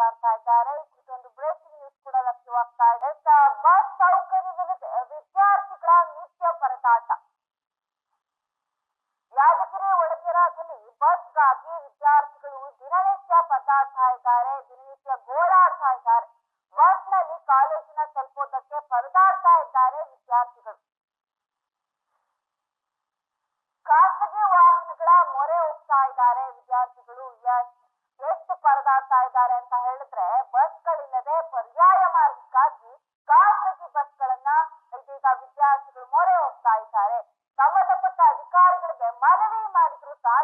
सरकार ಮೊರೆ ಹೋಗ್ತಾ ಇದ್ದಾರೆ. ಸಂಬಂಧಪಟ್ಟ ಅಧಿಕಾರಿಗಳಿಗೆ ಮನವಿ ಮಾಡಿದ್ರು ಸಹ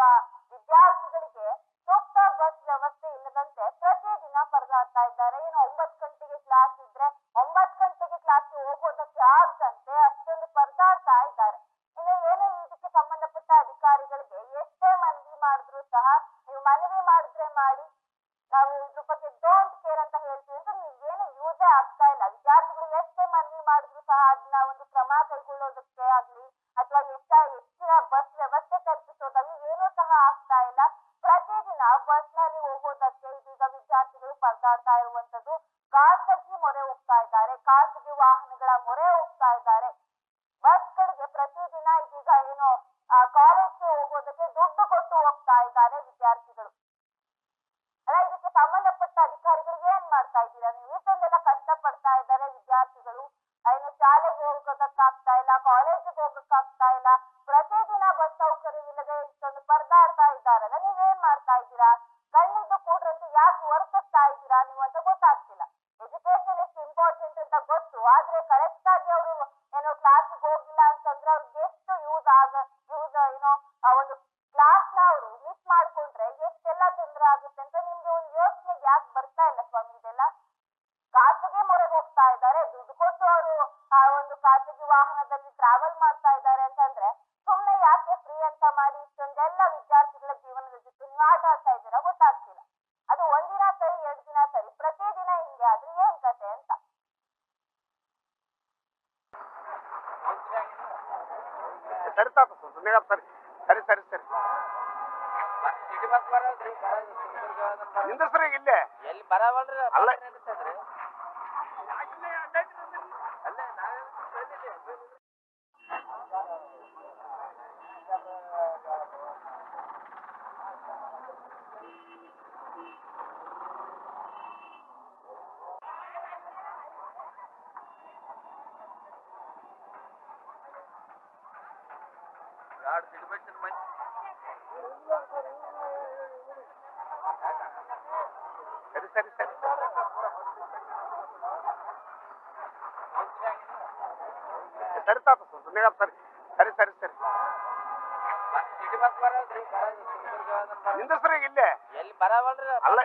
uh, the about it. ವಾಹನದಲ್ಲಿ ಟ್ರಾವೆಲ್ ಮಾಡ್ತಾ அடுத்து போய் திரும்ப சரி சரி சரி ಸರಿ ತಾತ ಸುಮ್ಮನೆ ಸರಿ ಸರಿ ಸರಿ ಸರಿ ನಿಂದ್ರಿ ಇಲ್ಲೇ ಎಲ್ಲಿ ಬರವಲ್ರಿ ಅಲ್ಲ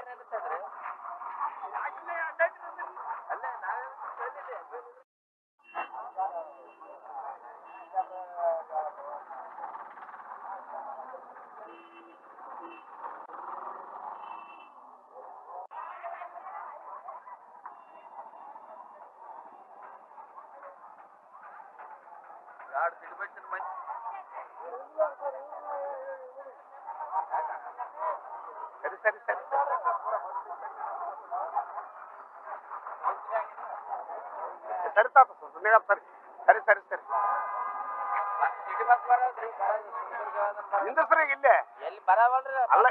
ఆడు పెట్టిన మంచి సరే సరే సరే సరే తాత సుందరగా సరే సరే సరే సరే ಹಿಂದಸರಿಗೆ ಇಲ್ಲೇ ಎಲ್ಲಿ ಬರವಲ್ರಿ ಅಲ್ಲ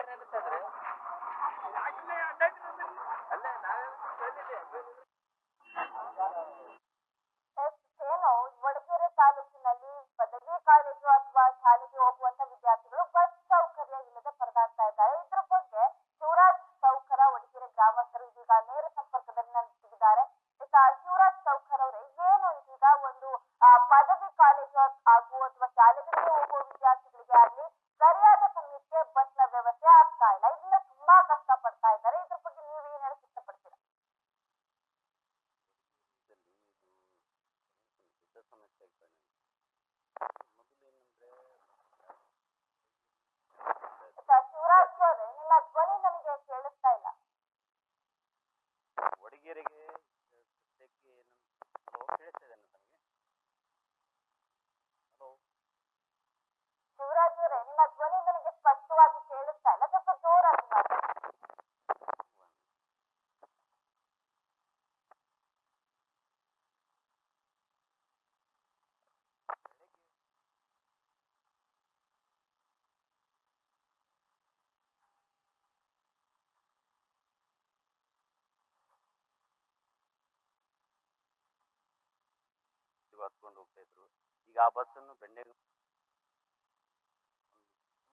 ಹತ್ಕೊಂಡು ಹೋಗ್ತಾ ಇದ್ರು. ಈಗ ಆ ಬಸ್ಸನ್ನು ಬೆಣ್ಣೆಗೆ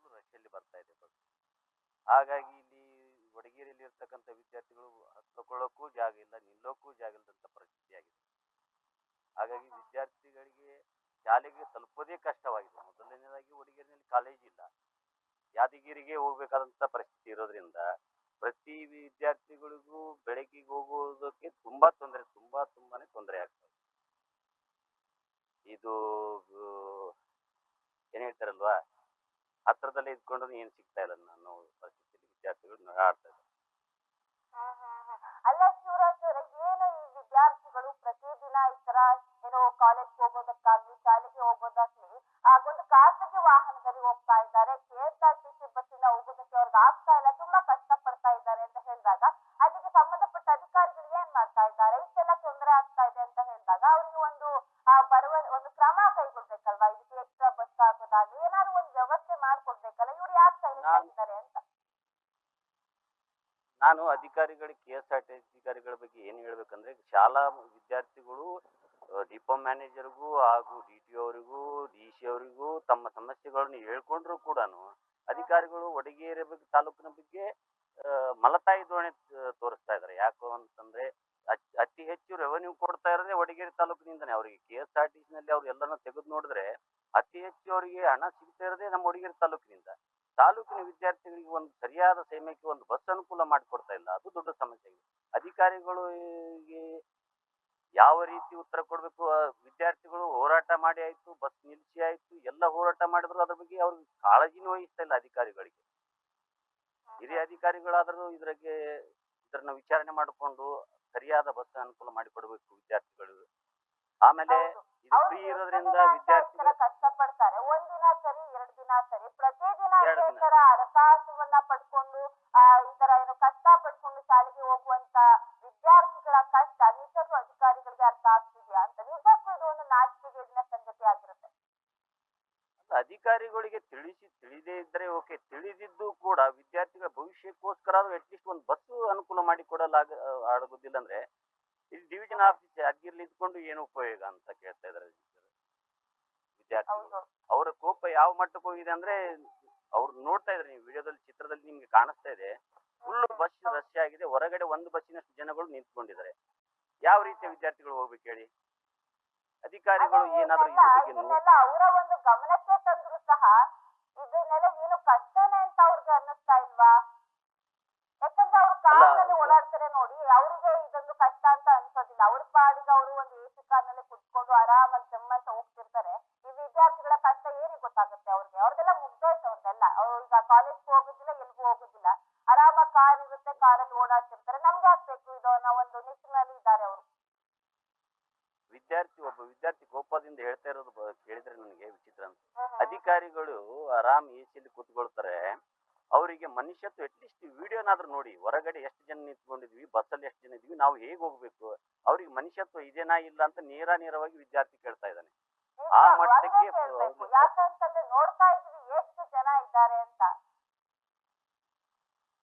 ಫುಲ್ ರಶಲ್ಲಿ ಬರ್ತಾ ಇದೆ ಬಸ್ ಹಾಗಾಗಿ ಇಲ್ಲಿ ವಡಗೇರಿಯಲ್ಲಿ ಇರ್ತಕ್ಕಂಥ ವಿದ್ಯಾರ್ಥಿಗಳು ಹತ್ಕೊಳ್ಳೋಕ್ಕೂ ಜಾಗ ಇಲ್ಲ, ನಿಲ್ಲೋಕ್ಕೂ ಜಾಗ ಇಲ್ಲದಂಥ ಪರಿಸ್ಥಿತಿ ಆಗಿದೆ. ಹಾಗಾಗಿ ವಿದ್ಯಾರ್ಥಿಗಳಿಗೆ ಶಾಲೆಗೆ ತಲುಪೋದೇ ಕಷ್ಟವಾಗಿದೆ. ಮೊದಲನೇದಾಗಿ ವಡಗೇರಿನಲ್ಲಿ ಕಾಲೇಜ್ ಇಲ್ಲ. ಯಾದಗಿರಿಗೆ ಹೋಗ್ಬೇಕಾದಂತ ಪರಿಸ್ಥಿತಿ ಇರೋದ್ರಿಂದ ಪ್ರತಿ ವಿದ್ಯಾರ್ಥಿಗಳಿಗೂ ಬೆಳಗ್ಗೆ ಹೋಗೋದಕ್ಕೆ ತುಂಬಾ ತೊಂದರೆ, ತುಂಬಾ ತುಂಬಾನೇ ತೊಂದರೆ ಆಗ್ತದೆ ಇದು ಏನ್ ಹೇಳ್ತಾರಲ್ವಾ? ಹತ್ರದಲ್ಲೇ ಇದ್ಕೊಂಡು ಏನು ಸಿಗ್ತಾ ಇಲ್ಲ ನಾನು ಪರಿಸ್ಥಿತಿಯಲ್ಲಿ ವಿದ್ಯಾರ್ಥಿಗಳು ನಗಾಡ್ತಾ. ಅಲ್ಲ ಈ ವಿದ್ಯಾರ್ಥಿಗಳು ಪ್ರತಿದಿನ ಈ ತರ ಏನೋ ಕಾಲೇಜ್ ಹೋಗೋದಕ್ಕಾಗ್ಲಿ, ಶಾಲೆಗೆ ಹೋಗೋದಾಗ್ಲಿ, ಆ ಒಂದು ಖಾಸಗಿ ವಾಹನದಲ್ಲಿ ಹೋಗ್ತಾ ಇದ್ದಾರೆ. K S R T C ಬಸ್ಸಿಂದ ಹೋಗೋದಕ್ಕೆ ಅವ್ರಿಗೆ ಆಗ್ತಾ ಅಧಿಕಾರಿಗಳಿಗೆ ಕೆ ಎಸ್ ಆರ್ ಟಿ ಅಧಿಕಾರಿಗಳ ಬಗ್ಗೆ ಏನು ಹೇಳ್ಬೇಕಂದ್ರೆ, ಶಾಲಾ ವಿದ್ಯಾರ್ಥಿಗಳು ಡಿಪೋ ಮ್ಯಾನೇಜರ್ಗೂ ಹಾಗೂ ಡಿ ಟಿ ಅವರಿಗೂ, ಡಿ ಸಿ ಅವರಿಗೂ ತಮ್ಮ ಸಮಸ್ಯೆಗಳನ್ನು ಹೇಳ್ಕೊಂಡ್ರು ಕೂಡ ಅಧಿಕಾರಿಗಳು ವಡಗೇರಿ ಬಗ್ಗೆ ತಾಲೂಕಿನ ಬಗ್ಗೆ ಮಲತಾಯಿ ಧೋರಣೆ ತೋರಿಸ್ತಾ ಇದ್ದಾರೆ ಯಾಕೋ ಅಂತಂದ್ರೆ, ಅತ್- ಹೆಚ್ಚು ರೆವೆನ್ಯೂ ಕೊಡ್ತಾ ಇರೋದೇ ವಡಗೇರಿ ತಾಲೂಕಿನಿಂದನೇ ಅವರಿಗೆ. ಕೆ ಎಸ್ ಆರ್ ಟಿ ನಲ್ಲಿ ಅವ್ರು ಎಲ್ಲರನ್ನ ತೆಗೆದು ನೋಡಿದ್ರೆ ಅತಿ ಹೆಚ್ಚು ಅವರಿಗೆ ಹಣ ಸಿಗ್ತಾ ಇರೋದೇ ನಮ್ಮ ವಡಗೇರಿ ತಾಲೂಕಿನಿಂದ. ತಾಲೂಕಿನ ವಿದ್ಯಾರ್ಥಿಗಳಿಗೆ ಒಂದು ಸರಿಯಾದ ಸಮಯಕ್ಕೆ ಒಂದು ಬಸ್ ಅನುಕೂಲ ಮಾಡಿಕೊಡ್ತಾ ಇಲ್ಲ. ಅದು ದೊಡ್ಡ ಸಮಸ್ಯೆ ಆಗಿದೆ. ಅಧಿಕಾರಿಗಳು ಯಾವ ರೀತಿ ಉತ್ತರ ಕೊಡಬೇಕು? ವಿದ್ಯಾರ್ಥಿಗಳು ಹೋರಾಟ ಮಾಡಿ ಆಯ್ತು, ಬಸ್ ನಿಲ್ಲಿಸಿ ಆಯ್ತು, ಎಲ್ಲ ಹೋರಾಟ ಮಾಡಿದ್ರು. ಅದ್ರ ಬಗ್ಗೆ ಅವ್ರಿಗೆ ಕಾಳಜಿನೂ ವಹಿಸ್ತಾ ಇಲ್ಲ ಅಧಿಕಾರಿಗಳಿಗೆ. ಹಿರಿಯ ಅಧಿಕಾರಿಗಳಾದರೂ ಇದ್ರಾಗೆ ಇದನ್ನ ವಿಚಾರಣೆ ಮಾಡಿಕೊಂಡು ಸರಿಯಾದ ಬಸ್ ಅನುಕೂಲ ಮಾಡಿಕೊಡ್ಬೇಕು ವಿದ್ಯಾರ್ಥಿಗಳು. ಆಮೇಲೆ ಇದು ಫ್ರೀ ಇರೋದ್ರಿಂದ ವಿದ್ಯಾರ್ಥಿಗಳು ಕಷ್ಟ ಪಡ್ತಾರೆ ಒಂದಿನ ಸರಿ ಎರಡ್ ದಿನ ಸರಿ. ಪ್ರತಿದಿನ ಇದೇ ದಿನ. ತರ ಪಡ್ಕೊಂಡು ಈ ತರ ಏನು ಕಷ್ಟ ಪಡ್ಕೊಂಡು ಶಾಲೆಗೆ ಹೋಗುವಂತ ವಿದ್ಯಾರ್ಥಿಗಳ ಕಷ್ಟ ನಿಜಕ್ಕೂ ಅಧಿಕಾರಿಗಳಿಗೆ ಅರ್ಥ ಆಗ್ತಿದ್ಯಾ ಅಂತ. ನಿಜಕ್ಕೂ ಇದು ಒಂದು ನಾಚಿಕೆಗೇಡಿನ ಸಂಗತಿ ಆಗಿರುತ್ತೆ. ಅಧಿಕಾರಿಗಳಿಗೆ ತಿಳಿಸಿ ತಿಳಿದೇ ಇದ್ರೆ ಓಕೆ. ತಿಳಿದಿದ್ದು ಕೂಡ ವಿದ್ಯಾರ್ಥಿಗಳ ಭವಿಷ್ಯಕ್ಕೋಸ್ಕರ ಅಟ್ಲೀಸ್ಟ್ ಒಂದು ಬಸ್ ಅನುಕೂಲ ಮಾಡಿ ಕೊಡಲಾಗ ಆಗೋದಿಲ್ಲ ಅಂದ್ರೆ ಇಲ್ಲಿ ಡಿವಿಷನ್ ಆಫೀಸ್ ಯಾದಗಿರ್ಲಿ ಇದ್ಕೊಂಡು ಏನು ಉಪಯೋಗ ಅಂತ ಕೇಳ್ತಾ ಇದಾರೆ ವಿದ್ಯಾರ್ಥಿಗಳು. ಅವರ ಕೋಪ ಯಾವ ಮಟ್ಟಕ್ಕೆ ಹೋಗಿದೆ ಅಂದ್ರೆ ಅವ್ರು ನೋಡ್ತಾ ಇದ್ರೆ ನೀವು ವಿಡಿಯೋದಲ್ಲಿ ಚಿತ್ರದಲ್ಲಿ ನಿಮ್ಗೆ ಕಾಣಿಸ್ತಾ ಇದೆ. ಫುಲ್ ಬಸ್ ರಶ್ ಆಗಿದೆ. ಹೊರಗಡೆ ಒಂದು ಬಸ್ಸಿನಷ್ಟು ಜನಗಳು ನಿಂತ್ಕೊಂಡಿದ್ದಾರೆ. ಯಾವ ರೀತಿಯ ವಿದ್ಯಾರ್ಥಿಗಳು ಹೋಗ್ಬೇಕು ಹೇಳಿ? ಅಧಿಕಾರಿಗಳು ಏನಾದ್ರೂ ಬಗ್ಗೆ ಅವರ ಒಂದು ಗಮನಕ್ಕೆ ತಂದ್ರು ಸಹ ಇದನ್ನೆಲ್ಲ ಏನು ಕಷ್ಟನೇ ಅಂತ ಅವ್ರಿಗೆ ಅನ್ನಿಸ್ತಾ ಇಲ್ವಾ? ನೋಡಿ ಅವರಿಗೆ ಇದೊಂದು ಕಷ್ಟ ಅಂತ ಅನ್ಸೋದಿಲ್ಲ. ಅವ್ರ ಪಾಡಿಗೆ ಅವರು ಒಂದು ಎ ಸಿ ಕಾರ್ನಲ್ಲಿ ಕುತ್ಕೊಂಡು ಆರಾಮಾಗಿ ಜಮ್ಮಂತ ಹೋಗ್ತಿರ್ತಾರೆ. ಈ ವಿದ್ಯಾರ್ಥಿಗಳ ಕಷ್ಟ ಏನಿಗೆ ಗೊತ್ತಾಗುತ್ತೆ ಅವ್ರಿಗೆ? ಅವ್ರದೆಲ್ಲ ಮುಗ್ದೋಯ್ತು ಅವ್ರದೆಲ್ಲ. ಅವ್ರು ಈಗ ಕಾಲೇಜ್ಗೂ ಹೋಗೋದಿಲ್ಲ ಎಲ್ಗೂ ಹೋಗೋದಿಲ್ಲ. ಆರಾಮಾಗಿ ಕಾರ್ ಇರುತ್ತೆ ಕಾರಲ್ಲಿ ಓಡಾಡ್ತಿರ್ತಾರೆ. ನಮ್ಗೆ ಆಗ್ಬೇಕು ಇದು ಅನ್ನೋ ಒಂದು ನಿಟ್ಟಿನಲ್ಲಿ ಇದ್ದಾರೆ ಅವರು. ವಿದ್ಯಾರ್ಥಿ ಒಬ್ಬ ವಿದ್ಯಾರ್ಥಿ ಕೋಪದಿಂದ ಹೇಳ್ತಾ ಇರೋದು ಕೇಳಿದ್ರೆ ನನಗೆ ವಿಚಿತ್ರ ಅಂತ. ಅಧಿಕಾರಿಗಳು ಆರಾಮ್ ಎ ಸಿಯಲ್ಲಿ ಕೂತ್ಕೊಳ್ತಾರೆ. ಅವರಿಗೆ ಮನುಷ್ಯತ್ವ ಅಟ್ಲೀಸ್ಟ್ ವಿಡಿಯೋನಾದ್ರೂ ನೋಡಿ. ಹೊರಗಡೆ ಎಷ್ಟು ಜನ ನಿಂತ್ಕೊಂಡಿದ್ವಿ ಬಸ್ಸಲ್ಲಿ ಎಷ್ಟು ಜನ ಇದ್ವಿ ನಾವು ಹೇಗೆ ಹೋಗ್ಬೇಕು? ಅವ್ರಿಗೆ ಮನುಷ್ಯತ್ವ ಇದೇನಾ ಇಲ್ಲ ಅಂತ ನೇರ ನೇರವಾಗಿ ವಿದ್ಯಾರ್ಥಿ ಕೇಳ್ತಾ ಇದ್ದಾನೆ. ಆ ಮಟ್ಟಕ್ಕೆ ಅವ್ ಯಾಕಂತಂದ್ರೆ ನೋಡ್ತಾ ಇದೀವಿ ಎಷ್ಟು ಜನ ಇದ್ದಾರೆ ಅಂತ.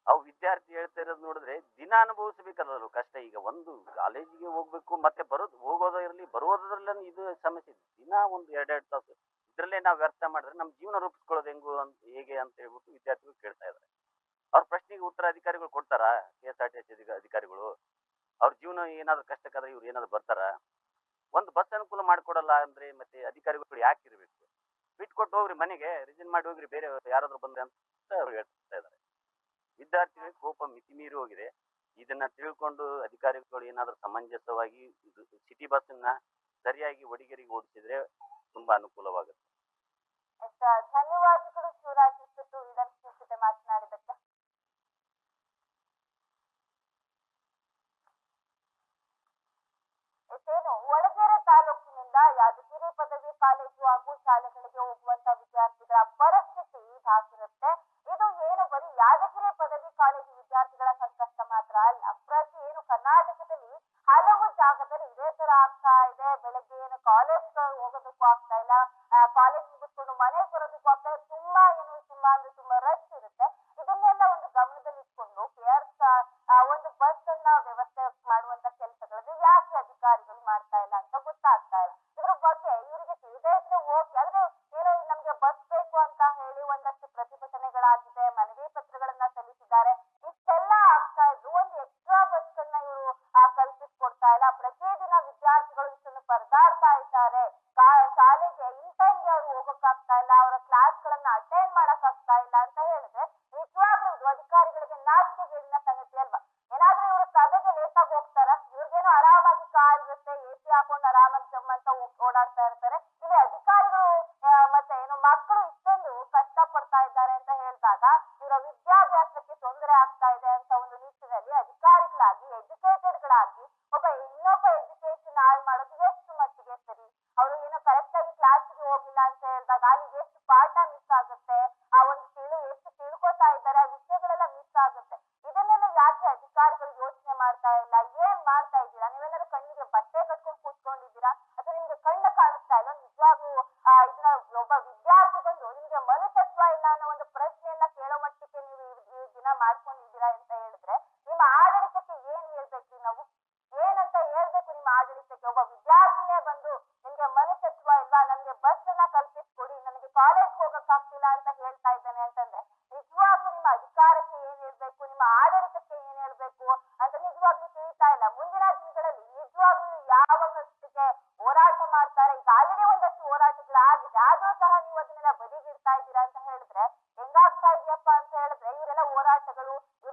ಅವು ವಿದ್ಯಾರ್ಥಿ ಹೇಳ್ತಾ ಇರೋದು ನೋಡಿದ್ರೆ ದಿನ ಅನುಭವಿಸಬೇಕಲ್ಲ ಕಷ್ಟ. ಈಗ ಒಂದು ಕಾಲೇಜಿಗೆ ಹೋಗ್ಬೇಕು ಮತ್ತೆ ಬರೋದು ಹೋಗೋದ ಇರಲಿ ಬರೋದ್ರಲ್ಲಿ ಇದು ಸಮಸ್ಯೆ. ದಿನ ಒಂದು ಎರಡೆರಡು ತಾಸು ಇದರಲ್ಲೇ ನಾವು ವ್ಯರ್ಥ ಮಾಡಿದ್ರೆ ನಮ್ಮ ಜೀವನ ರೂಪಿಸ್ಕೊಳ್ಳೋದು ಹೆಂಗು ಅಂತ ಹೇಗೆ ಅಂತ ಹೇಳ್ಬಿಟ್ಟು ವಿದ್ಯಾರ್ಥಿಗಳು ಕೇಳ್ತಾ ಇದ್ದಾರೆ ಅವ್ರ ಪ್ರಶ್ನೆಗೆ ಉತ್ತರ ಅಧಿಕಾರಿಗಳು ಕೊಡ್ತಾರಾ? K S R T S ಅಧಿಕಾರಿಗಳು? ಅವ್ರ ಜೀವನ ಏನಾದ್ರು ಕಷ್ಟಕ್ಕಾದ್ರೆ ಇವ್ರು ಏನಾದ್ರು ಬರ್ತಾರ? ಒಂದು ಬಸ್ ಅನುಕೂಲ ಮಾಡಿಕೊಡಲ್ಲ ಅಂದ್ರೆ ಮತ್ತೆ ಅಧಿಕಾರಿಗಳು ಯಾಕೆ ಇರಬೇಕು? ಬಿಟ್ಕೊಟ್ಟು ಹೋಗ್ರಿ ಮನೆಗೆ, ರಿಸೈನ್ ಮಾಡಿ ಹೋಗ್ರಿ, ಬೇರೆ ಯಾರಾದ್ರೂ ಬಂದ್ರೆ ಅಂತ ಅವ್ರು ಹೇಳ್ತಾ ಇದ್ದಾರೆ ವಿದ್ಯಾರ್ಥಿಗಳಿಗೆ ಕೋಪ ಮಿತಿ ಮೀರಿ ಹೋಗಿದೆ. ಇದನ್ನ ತಿಳ್ಕೊಂಡು ಅಧಿಕಾರಿಗಳು ಏನಾದ್ರೂ ಸಮಂಜಸವಾಗಿ ಸಿಟಿ ಬಸ್ ಬಸ್ಸನ್ನ ಸರಿಯಾಗಿ ಒಡಿಗೇರಿಗೆ ಓಡಿಸಿದ್ರೆ ತುಂಬಾ ಅನುಕೂಲವಾಗುತ್ತೆ. ಎಸ್ ಧನ್ಯವಾದಗಳು ಶಿವರಾಜ್ ಇಷ್ಟು ಇಂಡಸ್ಟ್ರಿ ಜೊತೆ ಮಾತನಾಡಿದಕ್ಕೆ ಏನು ಒಳಗೆರೆ ತಾಲೂಕಿನಿಂದ ಯಾದಗಿರಿ ಪದವಿ ಕಾಲೇಜು ಹಾಗೂ ಶಾಲೆಗಳಿಗೆ ಹೋಗುವಂತ ವಿದ್ಯಾರ್ಥಿಗಳ ಪರಿಸ್ಥಿತಿ ಹಾಕಿರುತ್ತೆ ಇದು ಏನು ಬರೀ ಯಾದಗಿರಿ ಪದವಿ ಕಾಲೇಜು ವಿದ್ಯಾರ್ಥಿಗಳ palabras ಮಾಡ್ತಾ ಇಲ್ಲ ಏನ್ ಮಾಡ್ತಾ ಇದ್ದೀರಾ? ನೀವೇನಾದ್ರು ಕಣ್ಣಿಗೆ fazer um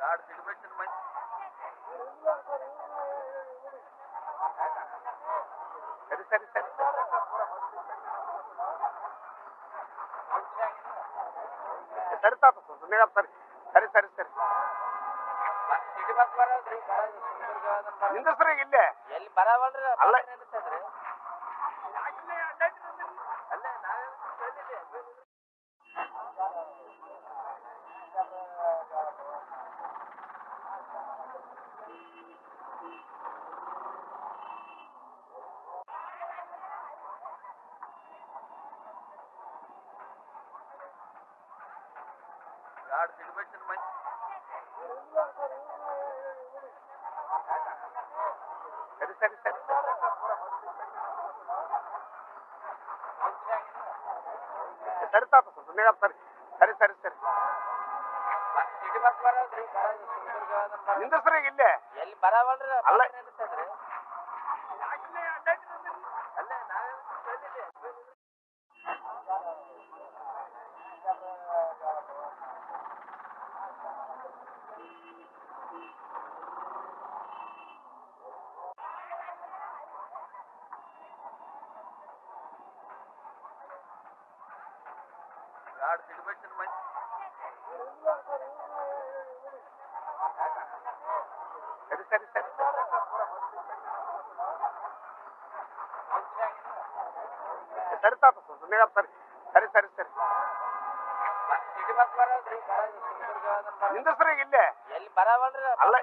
గాడి తిరిగిపెట్టిన మంచి సరే సరే సరే సరే తాత సుందరగా సరే సరే సరే సరే ನಿಂದಸ್ರಾಗ ಇಲ್ಲೇ ಎಲ್ಲಿ ಬರವಲ್ರಿ ಅಲ್ಲ God celebration month. Sir, sir, sir. ಸರಿ ತಾತ ಸುಮ್ಮನೆ ಸರಿ ಸರಿ ಸರಿ ಸರಿ ನಿಂದ್ರಿ ಇಲ್ಲೇ ಎಲ್ಲಿ ಬರವಲ್ರಿ ಅಲ್ಲ ಆಡ್ ಸಿಗ್ಬೇಕು ಮಂದಿ ಸರಿ ಸರಿ ಸರಿ. ಸರಿ ಸರಿ. ಸರಿ ಸರಿ ಸರಿ. ನಿಂದ್ರಿ ಇಲ್ಲೇ. ಎಲ್ಲಿ ಬರವಲ್ರಿ ಅಲ್ಲ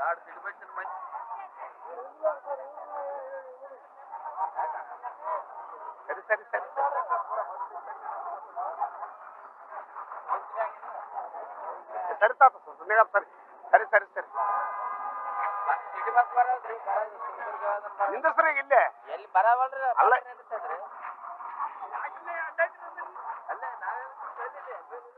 ಎರಡು ಸಿಟಿ ಬಸ್ಸಿನ ಮಂದಿ ಸರಿ ಸರಿ ಸರಿ ಸರಿ ತಾತ ಸುಮ್ಮನೆ ಸರಿ ಸರಿ ಸರಿ ಸರಿ ಸಿಟಿ ಬಸ್ ಬರೋದ್ರಿ ಬರೋದು ಚಿತ್ರದುರ್ಗ ಅದನ್ನ ಬರೋದು. ನಿಂದಿಸ್ರಿ ಇಲ್ಲೇ ಎಲ್ಲಿ ಬರವಲ್ರಿ ಅಲ್ಲ. ಬಸ್ ನಿಲ್ಲಿಸ್ತದ್ರಿ ಅಲ್ಲೇ ನಾವೇ ಬಂದಿದ್ದೀವಿ.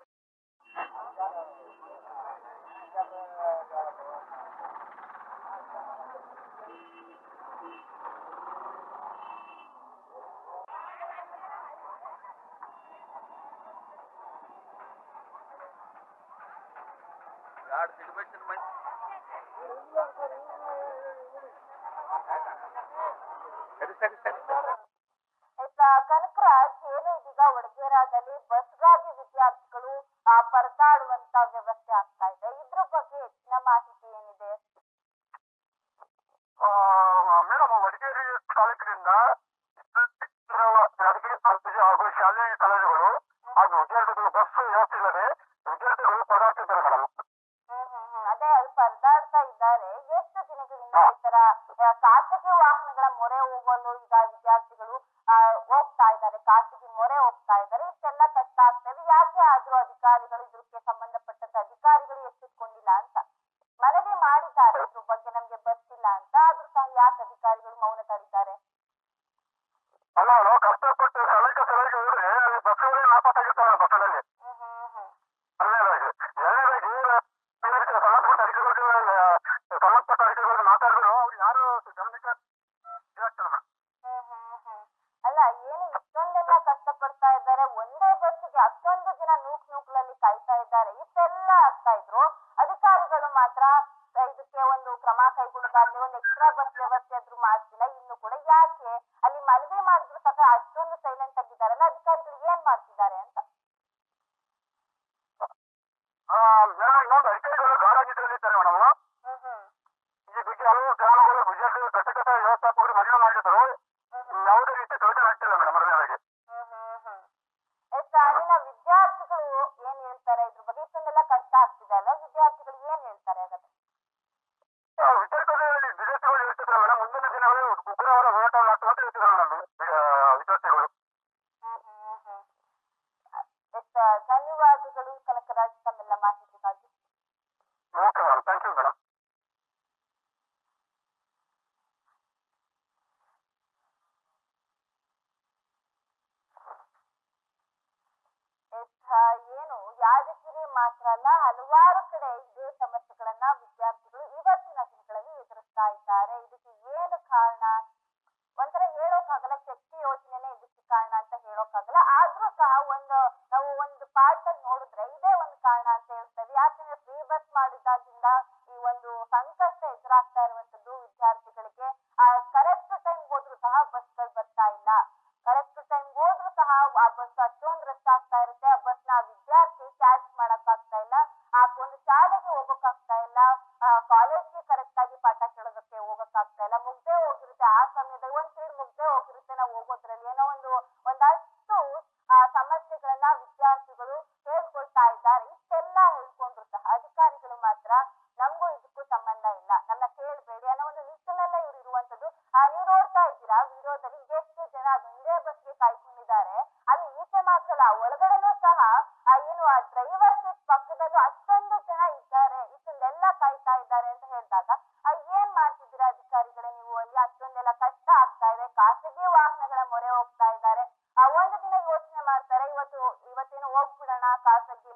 ಎರಡು ಸಿಟಿ ಬಸ್ಸಿನ ಮಂದಿ ಸರಿ ಸರಿ ಸರಿ ಆಯ್ತಾ ಕನಕರಾಜ್ ಏನು ಇದೀಗ ವಡಗೇರಾದಲ್ಲಿ ಬಸ್ಗಾಗಿ ವಾಹನಗಳ ಮೊರೆ ಹೋಗಲು ಈಗ ವಿದ್ಯಾರ್ಥಿಗಳು ಹೋಗ್ತಾ ಇದ್ದಾರೆ, ಖಾಸಗಿ ಮೊರೆ ಹೋಗ್ತಾ ಇದ್ದಾರೆ. ಇಷ್ಟೆಲ್ಲ ಕಷ್ಟ ಆಗ್ತದೆ. ಯಾಕೆ ಆದ್ರೂ ಅಧಿಕಾರಿಗಳು ಇದಕ್ಕೆ ಸಂಬಂಧಪಟ್ಟಂತ ಅಧಿಕಾರಿಗಳು ಎಚ್ಚೆತ್ಕೊಂಡಿಲ್ಲ ಅಂತ? ಮನವಿ ಮಾಡಿದ್ದಾರೆ. ಇದ್ರ ಬಗ್ಗೆ ನಮ್ಗೆ ಬರ್ತಿಲ್ಲ ಅಂತ. ಆದ್ರೂ ಸಹ ಯಾಕೆ ಅಧಿಕಾರಿಗಳು ಮೌನ ತಡಿತಾರೆ ಅಲ್ಲ ಕಷ್ಟಪಟ್ಟು ಸ್ಥಳಕ್ಕೆ ಸ್ಥಳಕ್ಕೆ ಹೋದ್ರೆ ಅಲ್ಲಿ ಬಸ್ಸುಗಳೇ ನಾಪತ್ತಾಗಿರ್ತಾವೆ ಬಸ್ಸಲ್ಲಿ. ಮಾತ್ರ ಇದಕ್ಕೆ ಒಂದು ಕ್ರಮ ಕೈಗೊಳ್ಳೋದಾಗ್ಲಿ ಒಂದು ಎಕ್ಸ್ಟ್ರಾ ಬಸ್ ವ್ಯವಸ್ಥೆ ಆದ್ರೂ ಮಾಡ್ತಿಲ್ಲ ಇನ್ನು ಕೂಡ ಯಾಕೆ ಧನ್ಯವಾದಗಳು. ಕನಕರಾಜ್ ತಮ್ಮೆಲ್ಲ ಮಾಹಿತಿಗಾಗಿ. Okay madam. Thank you madam. ಏನು? ಯಾದಗಿರಿ ಮಾತ್ರ ಅಲ್ಲ ಹಲವಾರು ಕಡೆ ಇದೇ ಸಮಸ್ಯೆಗಳನ್ನ ವಿದ್ಯಾರ್ಥಿಗಳು ಇವತ್ತಿನ ದಿನಗಳಲ್ಲಿ ಎದುರಿಸ್ತಾ ಇದ್ದಾರೆ. ಇದಕ್ಕೆ ಏನು ಕಾರಣ? ಒಂಥರ ಹೇಳೋಕ್ಕಾಗಲ್ಲ ಶಕ್ತಿ ಯೋಜನೆನೇ ಇದಕ್ಕೆ ಕಾರಣ ಅಂತ ಹೇಳೋಕ್ಕಾಗಲ್ಲ. ಆದ್ರೂ ಸಹ ಒಂದು ನಾವು ಒಂದು ಪಾರ್ಟ್ ಅಲ್ಲಿ ನೋಡಿದ್ರೆ ಇದೇ ಒಂದು ಕಾರಣ ಅಂತ ಹೇಳ್ತೇವೆ ಯಾಕಂದ್ರೆ ಫ್ರೀ ಬಸ್ ಮಾಡಿದಾಗಿಂದ ಈ ಒಂದು ಸಂಕಷ್ಟ ಎದುರಾಗ್ತಾ ಇರುವಂತದ್ದು ಅಷ್ಟೊಂದು ಜನ ಇದ್ದಾರೆ ಇಷ್ಟೊಂದೆಲ್ಲ ಕಾಯ್ತಾ ಇದ್ದಾರೆ ಅಂತ ಹೇಳಿದಾಗ ಏನ್ ಮಾಡ್ತಿದ್ದೀರಾ ಅಧಿಕಾರಿಗಳೇ ನೀವು? ಅಲ್ಲಿ ಅಷ್ಟೊಂದೆಲ್ಲ ಕಷ್ಟ ಆಗ್ತಾ ಇದೆ, ಖಾಸಗಿ ವಾಹನಗಳ ಮೊರೆ ಹೋಗ್ತಾ ಇದ್ದಾರೆ. ಆ ಒಂದು ದಿನ ಯೋಚನೆ ಮಾಡ್ತಾರೆ, ಇವತ್ತು, ಇವತ್ತೇನು ಹೋಗ್ಬಿಡೋಣ ಖಾಸಗಿಯಲ್ಲಿ